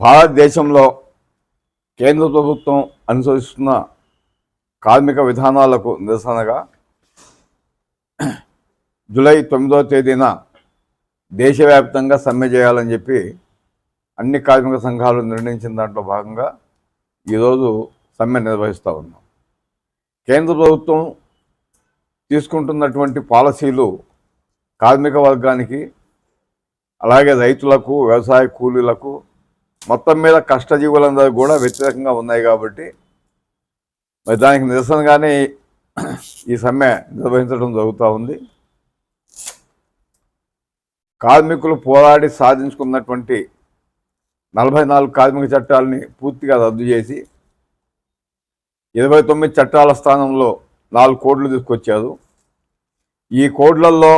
భారతదేశంలో కేంద్ర ప్రభుత్వం అనుసరిస్తున్న కార్మిక విధానాలకు నిరసనగా జూలై తొమ్మిదవ తేదీన దేశవ్యాప్తంగా సమ్మె చేయాలని చెప్పి అన్ని కార్మిక సంఘాలు నిర్ణయించిన దాంట్లో భాగంగా ఈరోజు సమ్మె నిర్వహిస్తూ ఉన్నాం. కేంద్ర ప్రభుత్వం తీసుకుంటున్నటువంటి పాలసీలు కార్మిక వర్గానికి అలాగే రైతులకు వ్యవసాయ కూలీలకు మొత్తం మీద కష్టజీవులందరూ కూడా వ్యతిరేకంగా ఉన్నాయి కాబట్టి మరి దానికి నిరసనగానే ఈ సమ్మె నిర్వహించడం జరుగుతూ ఉంది. కార్మికులు పోరాడి సాధించుకున్నటువంటి నలభై నాలుగు కార్మిక చట్టాలని పూర్తిగా రద్దు చేసి ఇరవై తొమ్మిది చట్టాల స్థానంలో నాలుగు కోడ్లు తీసుకొచ్చారు. ఈ కోడ్లలో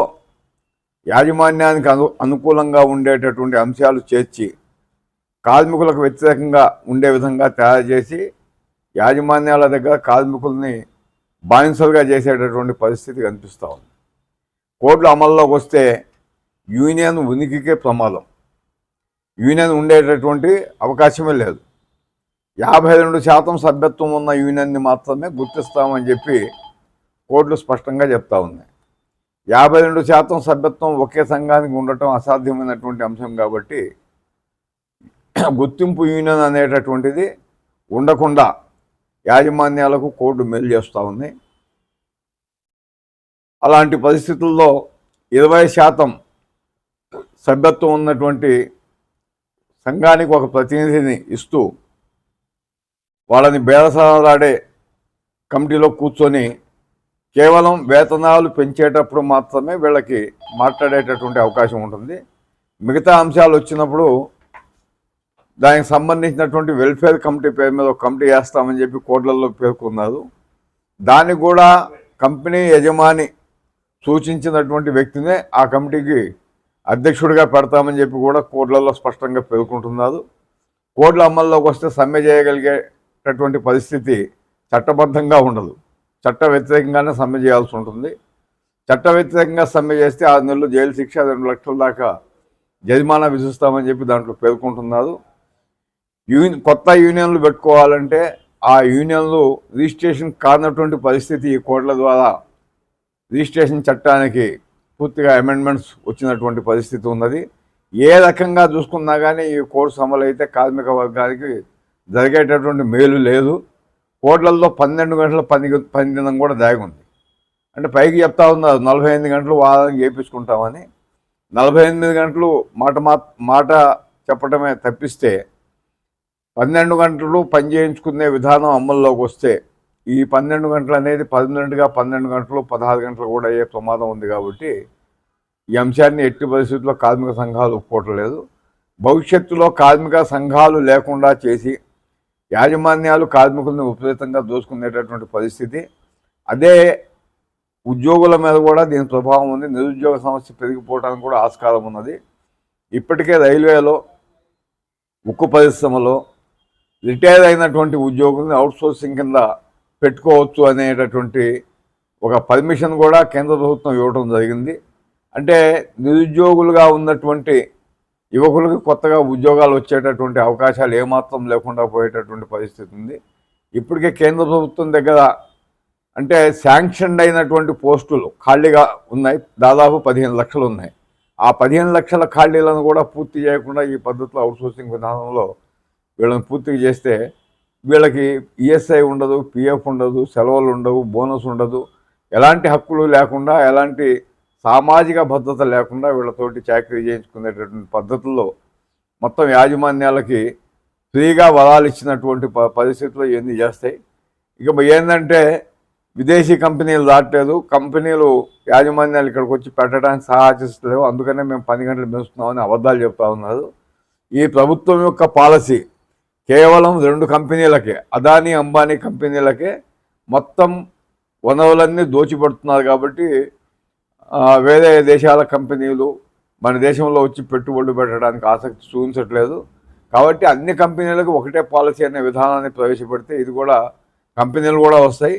యాజమాన్యానికి అను అనుకూలంగా ఉండేటటువంటి అంశాలు చేర్చి కార్మికులకు వ్యతిరేకంగా ఉండే విధంగా తయారు చేసి యాజమాన్యాల దగ్గర కార్మికుల్ని బానిసలుగా చేసేటటువంటి పరిస్థితి కనిపిస్తూ ఉంది. కోడ్లు అమల్లోకి వస్తే యూనియన్ ఉనికికే ప్రమాదం. యూనియన్ ఉండేటటువంటి అవకాశమే లేదు. యాభై రెండు శాతం సభ్యత్వం ఉన్న యూనియన్ని మాత్రమే గుర్తిస్తామని చెప్పి కోర్టులు స్పష్టంగా చెప్తా ఉన్నాయి. యాభై రెండు శాతం సభ్యత్వం ఒకే సంఘానికి ఉండటం అసాధ్యమైనటువంటి అంశం కాబట్టి గుర్తింపు యూనియన్ అనేటటువంటిది ఉండకుండా యాజమాన్యాలకు కోర్టు మేలు చేస్తూ ఉంది. అలాంటి పరిస్థితుల్లో ఇరవై శాతం సభ్యత్వం ఉన్నటువంటి సంఘానికి ఒక ప్రతినిధిని ఇస్తూ వాళ్ళని బేరసాలాడే కమిటీలో కూర్చొని కేవలం వేతనాలు పెంచేటప్పుడు మాత్రమే వీళ్ళకి మాట్లాడేటటువంటి అవకాశం ఉంటుంది. మిగతా అంశాలు వచ్చినప్పుడు దానికి సంబంధించినటువంటి వెల్ఫేర్ కమిటీ పేరు మీద ఒక కమిటీ వేస్తామని చెప్పి కోట్లలో పేర్కొన్నారు. దానికి కూడా కంపెనీ యజమాని సూచించినటువంటి వ్యక్తినే ఆ కమిటీకి అధ్యక్షుడిగా పెడతామని చెప్పి కూడా కోడ్లలో స్పష్టంగా పేర్కొంటున్నారు. కోడ్ల అమల్లోకి వస్తే సమ్మె చేయగలిగేటటువంటి పరిస్థితి చట్టబద్ధంగా ఉండదు. చట్ట వ్యతిరేకంగానే సమ్మె చేయాల్సి ఉంటుంది. చట్ట వ్యతిరేకంగా సమ్మె చేస్తే ఆరు నెలలు జైలు శిక్ష రెండు లక్షల దాకా జరిమానా విధిస్తామని చెప్పి దాంట్లో పేర్కొంటున్నారు. యూని కొత్త యూనియన్లు పెట్టుకోవాలంటే ఆ యూనియన్లు రిజిస్ట్రేషన్ కానటువంటి పరిస్థితి ఈ కోడ్ల ద్వారా రిజిస్ట్రేషన్ చట్టానికి పూర్తిగా అమెండ్మెంట్స్ వచ్చినటువంటి పరిస్థితి ఉన్నది. ఏ రకంగా చూసుకున్నా కానీ ఈ కోర్సు అమలైతే కార్మిక వర్గానికి జరిగేటటువంటి మేలు లేదు. కోట్లల్లో పన్నెండు గంటల పని పని దినం కూడా దాగుంది అంటే పైకి చెప్తా ఉన్నారు నలభై ఎనిమిది గంటలు వారానికి చేయించుకుంటామని నలభై ఎనిమిది గంటలు మాట మాట చెప్పడమే తప్పిస్తే పన్నెండు గంటలు పని చేయించుకునే విధానం అమల్లోకి వస్తే ఈ పన్నెండు గంటలు అనేది పన్నెండుగా పన్నెండు గంటలు పదహారు గంటలు కూడా అయ్యే ప్రమాదం ఉంది కాబట్టి ఈ అంశాన్ని ఎట్టి పరిస్థితుల్లో కార్మిక సంఘాలు ఒప్పుకోవట్లేదు. భవిష్యత్తులో కార్మిక సంఘాలు లేకుండా చేసి యాజమాన్యాలు కార్మికులను విపరీతంగా దోసుకునేటటువంటి పరిస్థితి. అదే ఉద్యోగుల మీద కూడా దీని ప్రభావం ఉంది. నిరుద్యోగ సమస్య పెరిగిపోవడానికి కూడా ఆస్కారం ఉన్నది. ఇప్పటికే రైల్వేలో ఉక్కు పరిశ్రమలో రిటైర్ అయినటువంటి ఉద్యోగుల్ని అవుట్సోర్సింగ్ కింద పెట్టుకోవచ్చు అనేటటువంటి ఒక పర్మిషన్ కూడా కేంద్ర ప్రభుత్వం ఇవ్వడం జరిగింది. అంటే నిరుద్యోగులుగా ఉన్నటువంటి యువకులకు కొత్తగా ఉద్యోగాలు వచ్చేటటువంటి అవకాశాలు ఏమాత్రం లేకుండా పోయేటటువంటి పరిస్థితి ఉంది. ఇప్పటికే కేంద్ర ప్రభుత్వం దగ్గర అంటే శాంక్షన్డ్ అయినటువంటి పోస్టులు ఖాళీగా ఉన్నాయి. దాదాపు పదిహేను లక్షలు ఉన్నాయి. ఆ పదిహేను లక్షల ఖాళీలను కూడా పూర్తి చేయకుండా ఈ పద్ధతిలో అవుట్సోర్సింగ్ విధానంలో వీళ్ళని పూర్తిగా చేస్తే వీళ్ళకి ఈఎస్ఐ ఉండదు పిఎఫ్ ఉండదు సెలవులు ఉండవు బోనస్ ఉండదు. ఎలాంటి హక్కులు లేకుండా ఎలాంటి సామాజిక భద్రత లేకుండా వీళ్ళతోటి చాకరీ చేయించుకునేటటువంటి పద్ధతుల్లో మొత్తం యాజమాన్యాలకి ఫ్రీగా వరాలు ఇచ్చినటువంటి ప పరిస్థితుల్లో ఇవన్నీ చేస్తాయి. ఇక ఏంటంటే విదేశీ కంపెనీలు దాటలేదు. కంపెనీలు యాజమాన్యాలు ఇక్కడికి వచ్చి పెట్టడానికి సహాచిస్తలేవు అందుకనే మేము పని గంటలు పెంచుతున్నామని అబద్ధాలు చెప్తా ఉన్నారు. ఈ ప్రభుత్వం యొక్క పాలసీ కేవలం రెండు కంపెనీలకే అదానీ అంబానీ కంపెనీలకే మొత్తం వనరులన్నీ దోచిపెడుతున్నారు కాబట్టి వేరే దేశాల కంపెనీలు మన దేశంలో వచ్చి పెట్టుబడులు పెట్టడానికి ఆసక్తి చూపించట్లేదు. కాబట్టి అన్ని కంపెనీలకు ఒకటే పాలసీ అనే విధానాన్ని ప్రవేశపెడితే ఇది కూడా కంపెనీలు కూడా వస్తాయి.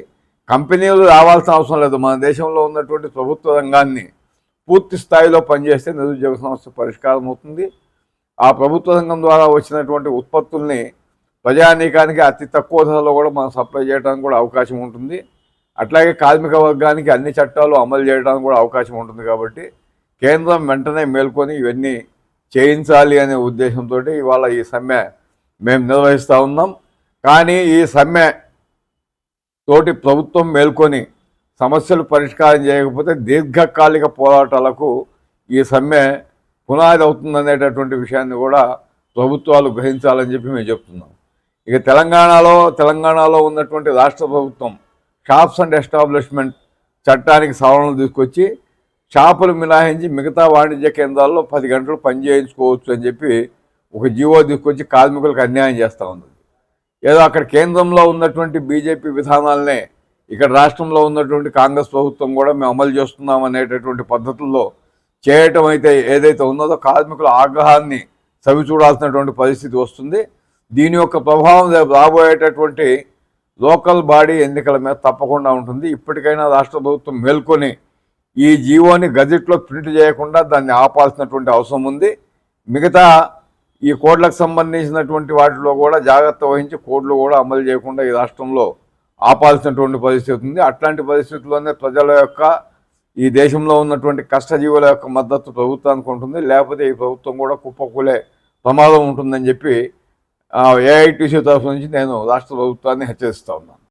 కంపెనీలు రావాల్సిన అవసరం లేదు. మన దేశంలో ఉన్నటువంటి ప్రభుత్వ రంగాన్ని పూర్తి స్థాయిలో పనిచేస్తే నిరుద్యోగ సమస్య పరిష్కారం అవుతుంది. ఆ ప్రభుత్వ రంగం ద్వారా వచ్చినటువంటి ఉత్పత్తుల్ని ప్రజానీకానికి అతి తక్కువ ధరలో కూడా మనం సప్లై చేయడానికి కూడా అవకాశం ఉంటుంది. అట్లాగే కార్మిక వర్గానికి అన్ని చట్టాలు అమలు చేయడానికి కూడా అవకాశం ఉంటుంది కాబట్టి కేంద్రం వెంటనే మేల్కొని ఇవన్నీ చేయించాలి అనే ఉద్దేశంతో ఇవాళ ఈ సమ్మె మేము నిర్వహిస్తూ ఉన్నాం. కానీ ఈ సమ్మె తోటి ప్రభుత్వం మేల్కొని సమస్యలు పరిష్కారం చేయకపోతే దీర్ఘకాలిక పోరాటాలకు ఈ సమ్మె పునాది అవుతుందనేటటువంటి విషయాన్ని కూడా ప్రభుత్వాలు గ్రహించాలని చెప్పి మేము చెప్తున్నాం. ఇక తెలంగాణలో తెలంగాణలో ఉన్నటువంటి రాష్ట్ర ప్రభుత్వం షాప్స్ అండ్ ఎస్టాబ్లిష్మెంట్ చట్టానికి సవరణలు తీసుకొచ్చి షాపులు మినహాయించి మిగతా వాణిజ్య కేంద్రాల్లో పది గంటలు పని చేయించుకోవచ్చు అని చెప్పి ఒక జీవో తీసుకొచ్చి కార్మికులకు అన్యాయం చేస్తూ ఉంది. ఏదో అక్కడ కేంద్రంలో ఉన్నటువంటి బీజేపీ విధానాలనే ఇక్కడ రాష్ట్రంలో ఉన్నటువంటి కాంగ్రెస్ ప్రభుత్వం కూడా మేము అమలు చేస్తున్నాం అనేటటువంటి పద్ధతుల్లో చేయటం అయితే ఏదైతే ఉన్నదో కార్మికుల ఆగ్రహాన్ని చవి చూడాల్సినటువంటి పరిస్థితి వస్తుంది. దీని యొక్క ప్రభావం రాబోయేటటువంటి లోకల్ బాడీ ఎన్నికల మీద తప్పకుండా ఉంటుంది. ఇప్పటికైనా రాష్ట్ర ప్రభుత్వం మేల్కొని ఈ జీవోని గజెట్లో ప్రింట్ చేయకుండా దాన్ని ఆపాల్సినటువంటి అవసరం ఉంది. మిగతా ఈ కోడ్లకు సంబంధించినటువంటి వాటిలో కూడా జాగ్రత్త వహించి కోడ్లు కూడా అమలు చేయకుండా ఈ రాష్ట్రంలో ఆపాల్సినటువంటి పరిస్థితి ఉంది. అట్లాంటి పరిస్థితుల్లోనే ప్రజల యొక్క ఈ దేశంలో ఉన్నటువంటి కష్టజీవుల యొక్క మద్దతు ప్రభుత్వానికి ఉంటుంది. లేకపోతే ఈ ప్రభుత్వం కూడా కుప్పకూలే ప్రమాదం ఉంటుందని చెప్పి ఏఐటీసీ తరఫు నుంచి నేను రాష్ట్ర ప్రభుత్వాన్ని హెచ్చరిస్తా ఉన్నాను.